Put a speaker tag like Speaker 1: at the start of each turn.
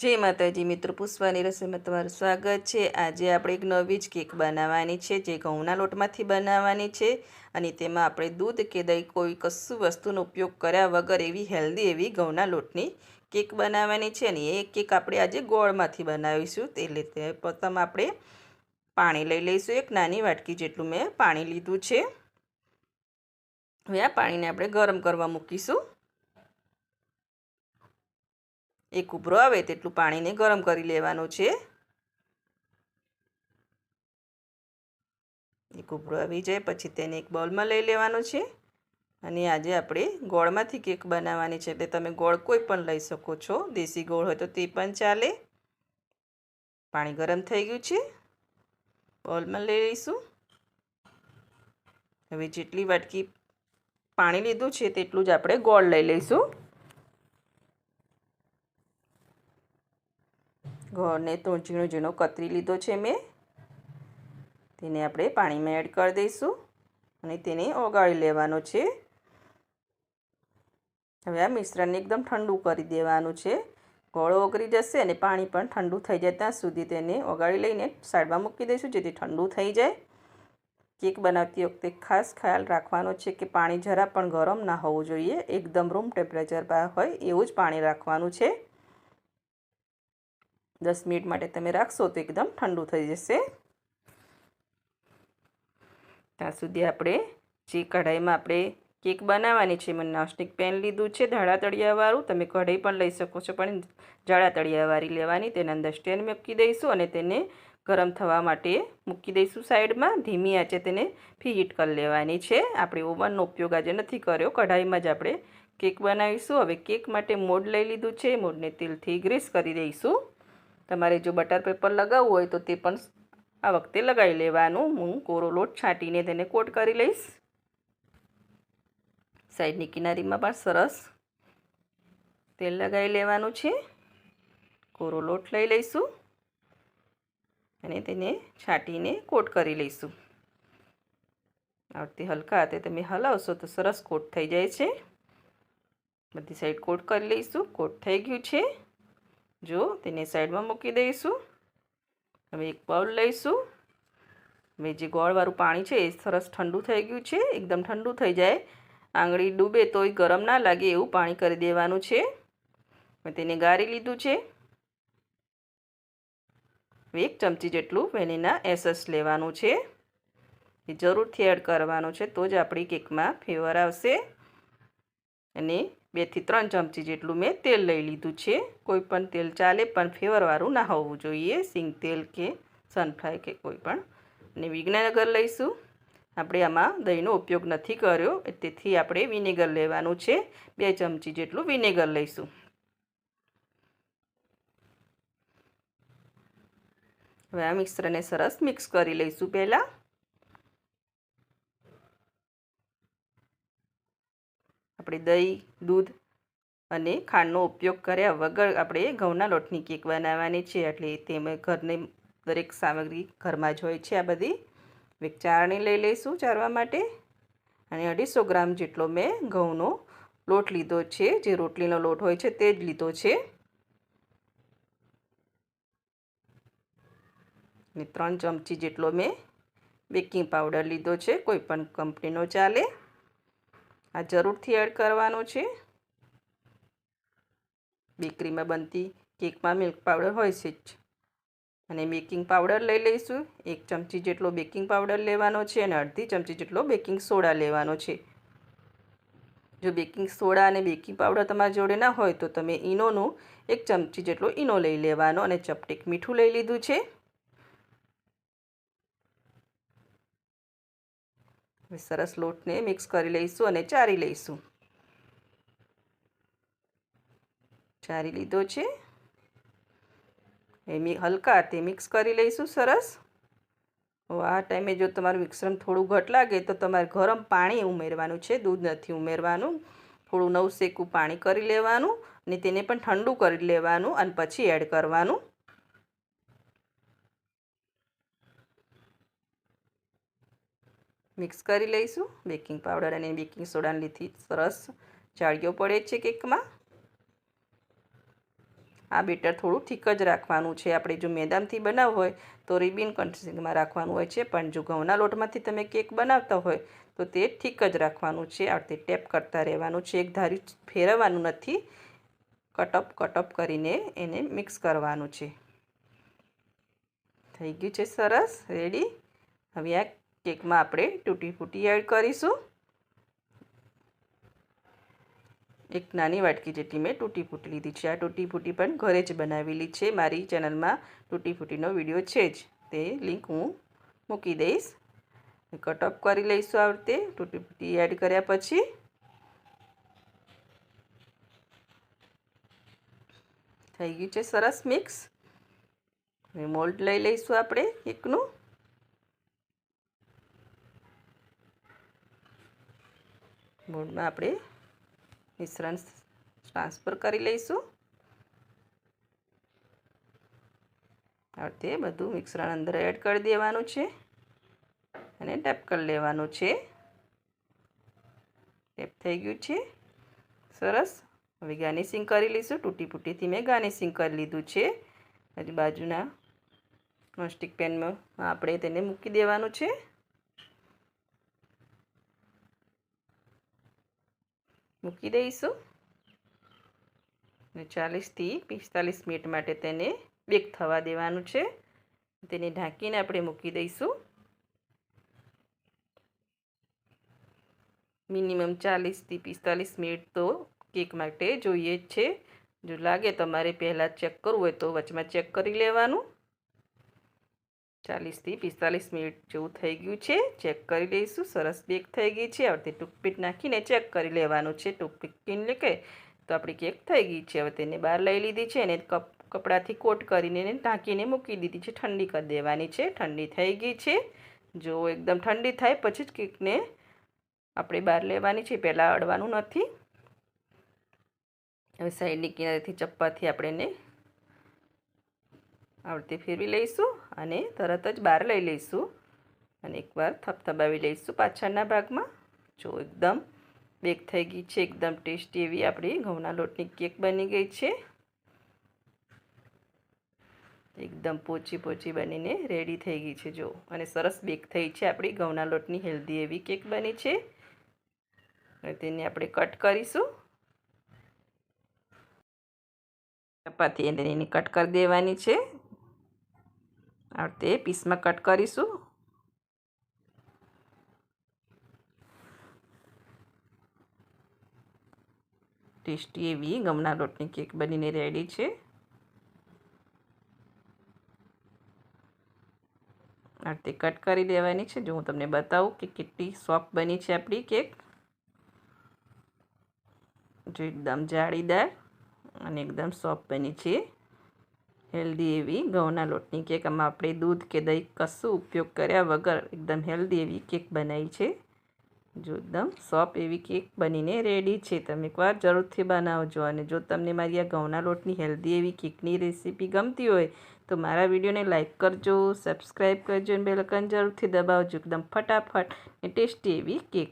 Speaker 1: જય માતાજી, મિત્રો પુષ્પાની રસોઈમાં તમારું સ્વાગત છે. આજે આપણે એક નવી જ કેક બનાવવાની છે, જે ઘઉંના લોટમાંથી બનાવવાની છે અને તેમાં આપણે દૂધ કે દહીં કોઈ કશું વસ્તુનો ઉપયોગ કર્યા વગર એવી હેલ્ધી એવી ઘઉંના લોટની કેક બનાવવાની છે અને એ કેક આપણે આજે ગોળમાંથી બનાવીશું. તે રીતે પ્રથમ આપણે પાણી લઈ લઈશું. એક નાની વાટકી જેટલું મેં પાણી લીધું છે. હવે આ પાણીને આપણે ગરમ કરવા મૂકીશું. એક ઉભરો આવે તેટલું પાણીને ગરમ કરી લેવાનું છે. એક ઉભરો આવી જાય, પછી તેને એક બોલમાં લઈ લેવાનું છે. અને આજે આપણે ગોળમાંથી કેક બનાવવાની છે, એટલે તમે ગોળ કોઈ પણ લઈ શકો છો. દેશી ગોળ હોય તો તે પણ ચાલે. પાણી ગરમ થઈ ગયું છે. બોલમાં લઈ લઈશું. હવે જેટલી વાટકી પાણી લીધું છે, તેટલું જ આપણે ગોળ લઈ લઈશું. ગોળને તો ઝીણો ઝીણો કતરી લીધો છે મેં. તેને આપણે પાણીમાં એડ કરી દઈશું અને તેને ઓગાળી લેવાનો છે. હવે આ મિશ્રણને એકદમ ઠંડુ કરી દેવાનું છે. ગોળ ઓગળી જશે અને પાણી પણ ઠંડુ થઈ જાય ત્યાં સુધી તેને ઓગાળી લઈને સાઈડમાં મૂકી દઈશું જેથી ઠંડુ થઈ જાય. કેક બનાવતી વખતે ખાસ ખ્યાલ રાખવાનો છે કે પાણી જરા પણ ગરમ ના હોવું જોઈએ. એકદમ રૂમ ટેમ્પરેચર પર હોય એવું જ પાણી રાખવાનું છે. દસ મિનિટ માટે તમે રાખશો તો એકદમ ઠંડુ થઈ જશે. ત્યાં સુધી આપણે જે કઢાઈમાં આપણે કેક બનાવવાની છે, મેં નોસ્ટિક પેન લીધું છે ધાળા તળિયાવાળું તમે કઢાઈ પણ લઈ શકો છો, પણ જાડા તળિયાવાળી લેવાની, તેના અંદર સ્ટેન્ડ મૂકી દઈશું અને તેને ગરમ થવા માટે મૂકી દઈશું સાઈડમાં, ધીમી આંચે તેને ફીટ કરી લેવાની છે. આપણે ઓવનનો ઉપયોગ આજે નથી કર્યો, કઢાઈમાં જ આપણે કેક બનાવીશું. હવે કેક માટે મોડ લઈ લીધું છે, મોડને તેલથી ગ્રીસ કરી દઈશું. તમારે જો બટર પેપર લગાવવું હોય તો તે પણ આ વખતે લગાવી લેવાનું. હું કોરો લોટ છાંટીને તેને કોટ કરી લઈશ. સાઈડની કિનારીમાં પણ સરસ તેલ લગાવી લેવાનું છે. કોરો લોટ લઈ લઈશું અને તેને છાંટીને કોટ કરી લઈશું. આ હલકા હાથે તમે હલાવશો તો સરસ કોટ થઈ જાય છે. બધી સાઈડ કોટ કરી લઈશું. કોટ થઈ ગયું છે. જો, તેને સાઈડમાં મૂકી દઈશું. હવે એક બાઉલ લઈશું. હવે જે ગોળવાળું પાણી છે એ સરસ ઠંડુ થઈ ગયું છે, એકદમ ઠંડુ થઈ જાય. આંગળી ડૂબે તોય ગરમ ના લાગે એવું પાણી કરી દેવાનું છે. મેં તેને ગાળી લીધું છે. એક ચમચી જેટલું વેનીના એસસ લેવાનું છે. એ જરૂરથી એડ કરવાનું છે તો જ આપણી કેકમાં ફ્લેવર આવશે. અને બેથી ત્રણ ચમચી જેટલું મેં તેલ લઈ લીધું છે. કોઈ પણ તેલ ચાલે પણ ફ્લેવરવાળું ના હોવું જોઈએ. સિંગ તેલ કે સનફ્લાય કે કોઈ પણ. અને વિજ્ઞાનગર લઈશું. આપણે આમાં દહીંનો ઉપયોગ નથી કર્યો. તેથી આપણે વિનેગર લેવાનું છે. બે ચમચી જેટલું વિનેગર લઈશું. હવે આ મિશ્રને સરસ મિક્સ કરી લઈશું પહેલાં આપણે દહીં, દૂધ અને ખાંડનો ઉપયોગ કર્યા વગર આપણે ઘઉંના લોટની કેક બનાવવાની છે. એટલે તેમાં ઘરની દરેક સામગ્રી ઘરમાં જ હોય છે. આ બધી એક ચારણી લઈ લઈશું ચારવા માટે. અને અઢીસો ગ્રામ જેટલો મેં ઘઉંનો લોટ લીધો છે. જે રોટલીનો લોટ હોય છે તે જ લીધો છે. ત્રણ ચમચી જેટલો મેં બેકિંગ પાવડર લીધો છે. કોઈ પણ કંપનીનો ચાલે. આ જરૂરથી એડ કરવાનો છે. બેકરીમાં બનતી કેકમાં મિલ્ક પાવડર હોય છે જ. અને બેકિંગ પાવડર લઈ લઈશું. એક ચમચી જેટલો બેકિંગ પાવડર લેવાનો છે અને અડધી ચમચી જેટલો બેકિંગ સોડા લેવાનો છે. જો બેકિંગ સોડા અને બેકિંગ પાવડર તમારી જોડે ના હોય તો તમે ઈનોનો એક ચમચી જેટલો ઈનો લઈ લેવાનો અને ચપટીક મીઠું લઈ લીધું છે. સરસ લોટને મિક્સ કરી લઈશું અને ચારી લઈશું. ચારી લીધો છે. એ હલકા તે મિક્સ કરી લઈશું સરસ. આ ટાઈમે જો તમારું મિશ્રણ થોડું ઘટ લાગે તો તમારે ગરમ પાણી ઉમેરવાનું છે, દૂધ નથી ઉમેરવાનું. થોડું નવશેકું પાણી કરી લેવાનું અને તેને પણ ઠંડુ કરી લેવાનું અને પછી એડ કરવાનું. મિક્સ કરી લઈશું. બેકિંગ પાવડર અને બેકિંગ સોડાને લીધી સરસ ચાળીઓ પડે છે કેકમાં. આ બેટર થોડું ઠીક જ રાખવાનું છે. આપણે જો મેદાનથી બનાવવું હોય તો રિબિન કન્સિસ્ટન્સીમાં રાખવાનું હોય છે. પણ જો ઘઉંના લોટમાંથી તમે કેક બનાવતા હોય તો તે ઠીક જ રાખવાનું છે. આ રીતે ટેપ કરતા રહેવાનું છે. એક ધારી ફેરવવાનું નથી. કટઅપ કટઅપ કરીને એને મિક્સ કરવાનું છે. થઈ ગયું છે સરસ. રેડી. હવે આ કેકમાં આપણે તૂટી ફૂટી એડ કરીશું. એક નાની વાટકી જેટલી મેં તૂટી ફૂટી લીધી છે. આ તૂટી ફૂટી પણ ઘરે જ બનાવેલી છે. મારી ચેનલમાં તૂટી ફૂટીનો વીડિયો છે જ. તે લિંક હું મૂકી દઈશ. કટઅપ કરી લઈશું આ રીતે. તૂટી ફૂટી એડ કર્યા પછી થઈ ગયું છે સરસ મિક્સ. મોલ્ડ લઈ લઈશું આપણે કેકનું મોલ્ડમાં આપણે મિશ્રણ ટ્રાન્સફર કરી લઈશું. આ બધું મિશ્રણ અંદર એડ કરી દેવાનું છે અને ટેપ કરી લેવાનું છે. ટેપ થઈ ગયું છે. સરસ. હવે ગાર્નિશિંગ કરી લઈશું. તૂટી ફૂટીથી મેં ગાર્નિશિંગ કરી લીધું છે. હજી બાજુના નોસ્ટિક પેનમાં આપણે તેને મૂકી દેવાનું છે. મૂકી દઈશું. અને ચાલીસથી પિસ્તાલીસ મિનિટ માટે તેને બેક થવા દેવાનું છે. તેને ઢાંકીને આપણે મૂકી દઈશું. મિનિમમ ચાલીસથી પિસ્તાલીસ મિનિટ તો કેક માટે જોઈએ જ છે. જો લાગે તમારે પહેલાં ચેક કરવું હોય તો વચમાં ચેક કરી લેવાનું. ચાલીસથી પિસ્તાલીસ મિનિટ જેવું થઈ ગયું છે. ચેક કરી લઈશું. સરસ બેક થઈ ગઈ છે. હવે ટૂથપીક નાખીને ચેક કરી લેવાનું છે. ટૂથપીક લે કે તો આપણી કેક થઈ ગઈ છે. હવે તેને બહાર લઈ લીધી છે અને કપ કપડાથી કોટ કરીને ઢાંકીને મૂકી દીધી છે. ઠંડી કરી દેવાની છે. ઠંડી થઈ ગઈ છે. જો એકદમ ઠંડી થાય પછી જ કેકને આપણે બહાર લેવાની છે. પહેલાં અડવાનું નથી. હવે સાઈડની કિનારેથી ચપ્પાથી આપણે એને આવડતી ફેરવી લઈશું અને તરત જ બહાર લઈ લઈશું. અને એકવાર થપથપાવી લઈશું પાછળના ભાગમાં. જો એકદમ બેક થઈ ગઈ છે, એકદમ ટેસ્ટી એવી આપણી ઘઉંના લોટની કેક બની ગઈ છે. એકદમ પોચી પોચી બનીને રેડી થઈ ગઈ છે, જો. અને સરસ બેક થઈ છે આપણી ઘઉંના લોટની હેલ્ધી એવી કેક બની છે. અને તેને આપણે કટ કરીશું. ચપાતી એની કટ કરી દેવાની છે. આ રીતે પીસમાં કટ કરીશું. ટેસ્ટી એવી ગમના લોટની કેક બનીને રેડી છે. આ રીતે કટ કરી દેવાની છે. જો હું તમને બતાવું કે કેટલી સોફ્ટ બની છે આપણી કેક. જો એકદમ જાળીદાર અને એકદમ સોફ્ટ બની છે. હેલ્ધી એવી ઘઉંના લોટની કેક. આમાં આપણે દૂધ કે દહીં કશું ઉપયોગ કર્યા વગર એકદમ હેલ્ધી એવી કેક બનાવી છે. જો એકદમ સોફ્ટ એવી કેક બનીને રેડી છે. તમે એકવાર જરૂરથી બનાવજો અને જો તમને મારી આ ઘઉંના લોટની હેલ્ધી એવી કેકની રેસીપી ગમતી હોય તો મારા વિડીયોને લાઇક કરજો, સબસ્ક્રાઈબ કરજો અને બેલકન જરૂરથી દબાવજો. એકદમ ફટાફટ ને ટેસ્ટી એવી કેક.